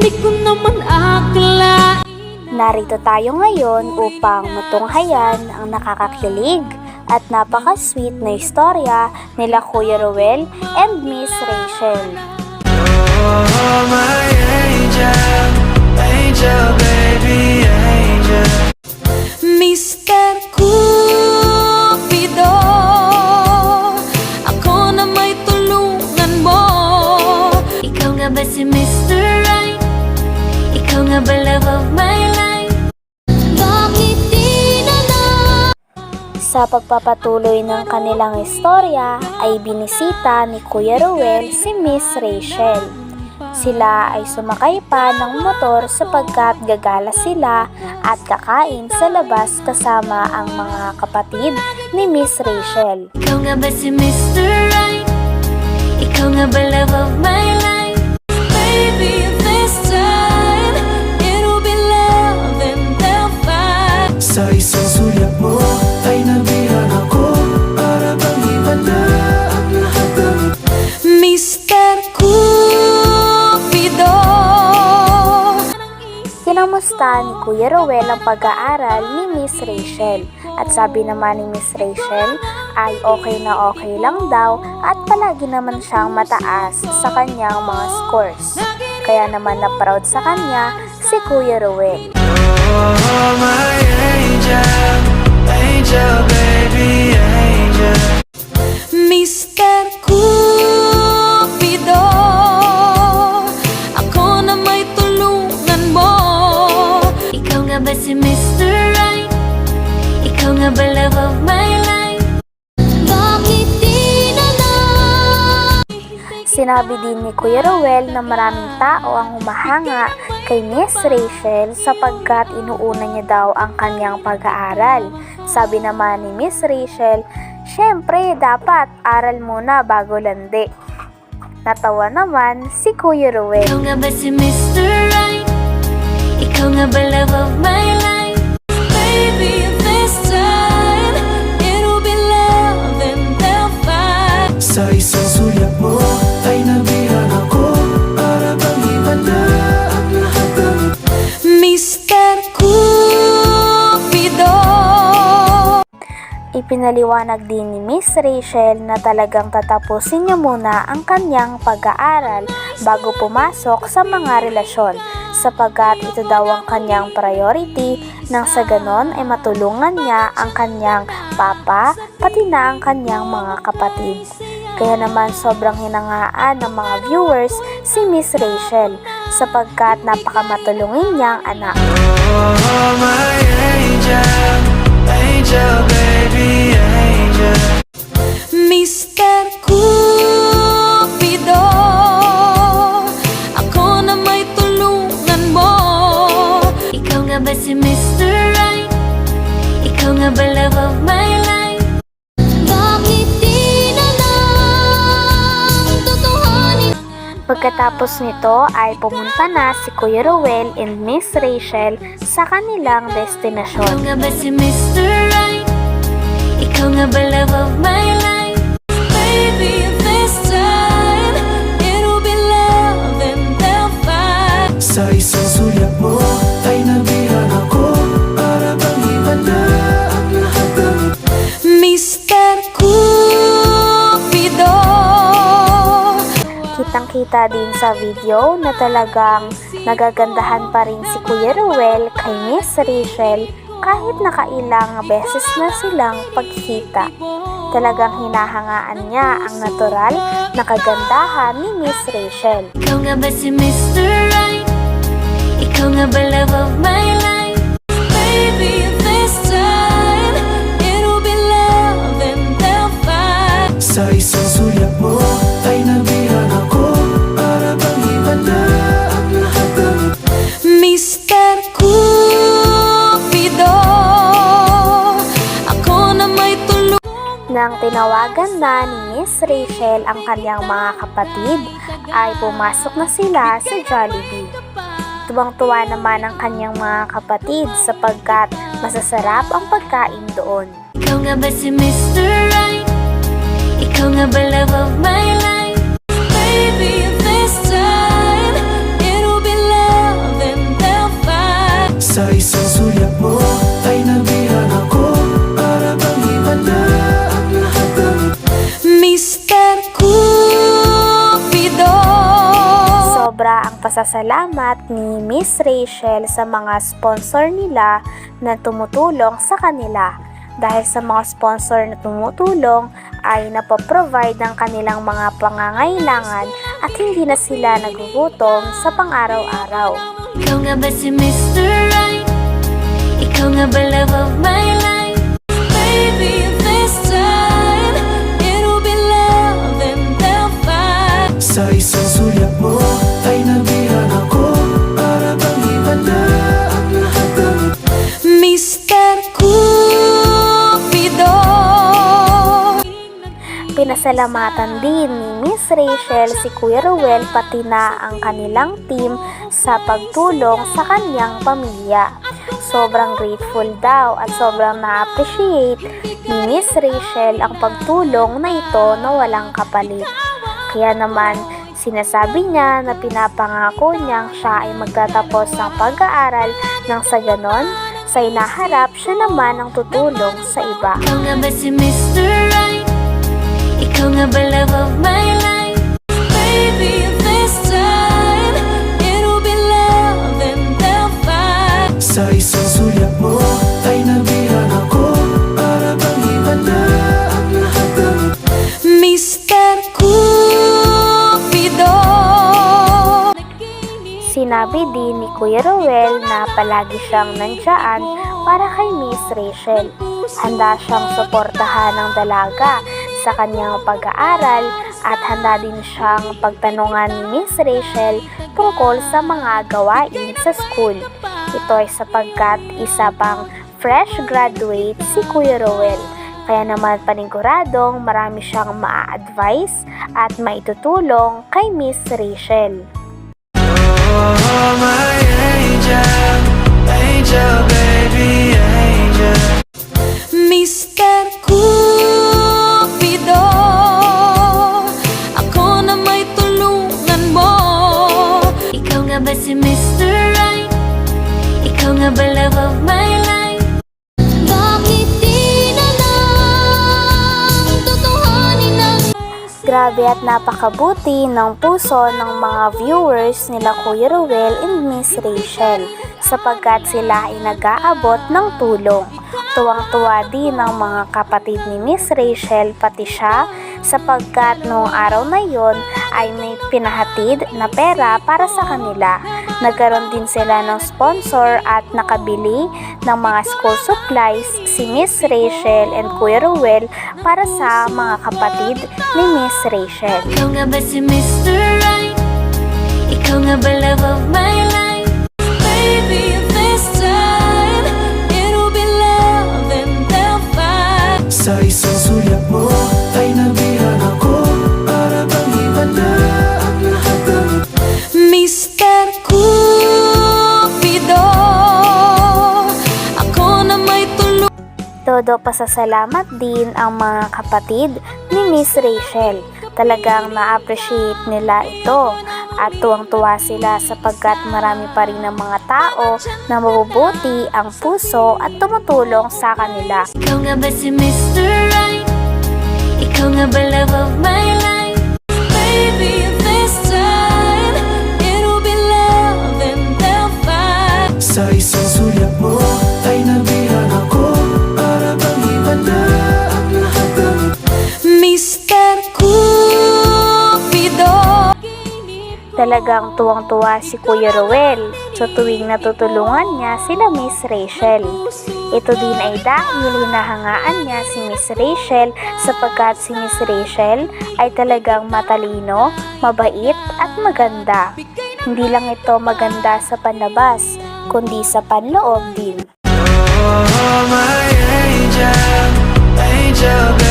Hindi ko naman akalain Narito tayo ngayon upang matunghayan ang nakakakilig at napaka-sweet na istorya nila Kuya Ruel and Miss Rachel. Oh, my Sa pagpapatuloy ng kanilang istorya ay binisita ni Kuya Ruel si Miss Rachel. Sila ay sumakay pa ng motor sapagkat gagala sila at kakain sa labas kasama ang mga kapatid ni Miss Rachel. Ikaw nga ba si Mr. Right? Ikaw nga ba love of my life? Baby, this time It'll be love and they'll fight Sa isang sulyap mo Cupido Kinamusta ni Kuya Rowel ang pag-aaral ni Miss Rachel at sabi naman ni Miss Rachel ay okay na okay lang daw at palagi naman siyang mataas sa kanyang mga scores. Kaya naman na proud sa kanya si Kuya Rowel. Oh, my angel, angel, baby, angel. Mr. Cupido Sinabi din ni Kuya Rowel na maraming tao ang humahanga kay Miss Rachel sapagkat inuuna niya daw ang kanyang pag-aaral. Sabi naman ni Miss Rachel, Siyempre, dapat aral muna bago landi. Natawa naman si Kuya Rowel. Ikaw nga ba si Mr. Right? Ikaw nga ba love of my life? Baby, this time It'll be love and they'll fight Sa isang sulyap mo Ipinaliwanag din ni Miss Rachel na talagang tatapusin niya muna ang kanyang pag-aaral bago pumasok sa mga relasyon sapagkat ito daw ang kanyang priority nang sa ganon ay matulungan niya ang kanyang papa pati na ang kanyang mga kapatid. Kaya naman sobrang hinangaan ng mga viewers si Miss Rachel sapagkat napakamatulungin niyang anak. Oh, my angel, Pagkatapos nito ay pumunta na si Kuya Rowel and Miss Rachel sa kanilang Ikaw destinasyon. nga ba si Mr. Right? Ikaw nga ba love of my life? Baby, this time It'll be love and they'll fight Sa isang sulyap mo Kitang-kita din sa video na talagang nagagandahan pa rin si Kuya Rowel kay Miss Rachel kahit nakailang beses na silang pagkita. Talagang hinahangaan niya ang natural na kagandahan ni Miss Rachel. Ikaw nga ba si Mr. Right? Ikaw nga ba love of my life? Baby, this time It'll be love and they'll fight Sa isang sulyap mo na ni Miss Rachel ang kanyang mga kapatid, ay pumasok na sila sa Jollibee. Tuwang-tuwa naman ang kanyang mga kapatid sapagkat masasarap ang pagkain doon. Ikaw nga ba si Mr. Right? Ikaw nga ba love of my life? Baby, pasasalamat ni Miss Rachel sa mga sponsor nila na tumutulong sa kanila. Dahil sa mga sponsor na tumutulong ay napoprovide ng kanilang mga pangangailangan at hindi na sila nagugutom sa pang-araw-araw. Ikaw nga ba si Mr. Right? Ikaw nga ba love of my life? Pinasalamatan din ni Miss Rachel si Kuya Ruel pati na ang kanilang team sa pagtulong sa kanyang pamilya. Sobrang grateful daw at sobrang na-appreciate ni Miss Rachel ang pagtulong na ito na walang kapalit. Kaya naman, sinasabi niya na pinapangako niyang siya ay magtatapos ng pag-aaral nang sa ganon, sa inaharap siya naman ang tutulong sa iba. Ikaw nga ba si Mr. Right? Ikaw nga ba love of my life? Baby, this time It'll be love and they'll fight Sa isang sulyap mo ay nabihan ako Para bang iba na ang lahat ng Mr. Cupido Sinabi din ni Kuya Ruel na palagi siyang nandyan para kay Miss Rachel. Handa siyang suportahan ng dalaga sa kanyang pag-aaral at handa din siyang pagtanungan ni Miss Rachel tungkol sa mga gawain sa school. Ito ay sapagkat isa pang fresh graduate si Kuya Ruel. Kaya naman paniguradong marami siyang maa-advise at maitutulong kay Miss Rachel. Oh, my nga ba si Mr. Right? Ikaw nga ba love of my life? Bakit di na lang Tutuhanin Grabe at napakabuti ng puso ng mga viewers nila Kuya Ruel and Miss Rachel sapagkat sila ay nag-aabot ng tulong. Tuwang-tuwa din ang mga kapatid ni Miss Rachel pati siya sapagkat noong araw na yon ay may pinahatid na pera para sa kanila. Nagkaroon din sila ng sponsor at nakabili ng mga school supplies si Miss Rachel and Kuya Ruel para sa mga kapatid ni Miss Rachel. Ikaw nga ba si Mr. Right? Ikaw nga ba love of my life? Baby, Sa isang sulyap mo ay nabihan ako Para bang iba na ang lahat ng Mr. Cupido Ako na may tulong Todo pasasalamat din ang mga kapatid ni Miss Rachel. Talagang na-appreciate nila ito at tuwang-tuwa sila sapagkat marami pa rin ng mga tao na mabubuti ang puso at tumutulong sa kanila. Ikaw nga ba si Mr. Right? Ikaw nga ba love of my life? Baby, this time It'll be love and they'll fight Sa isang sulyap mo Talagang tuwang-tuwa si Kuya Ruel sa tuwing natutulungan niya sila Miss Rachel. Ito din ay dahil hinahangaan niya si Miss Rachel sapagkat si Miss Rachel ay talagang matalino, mabait at maganda. Hindi lang ito maganda sa panlabas, kundi sa panloob din. Oh, my angel, angel, baby,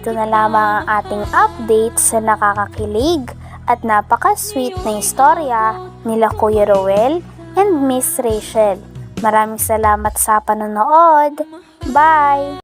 dito na lamang ang ating update sa nakakakilig at napaka-sweet na istorya nila Kuya Roel and Miss Rachel. Maraming salamat sa panonood. Bye!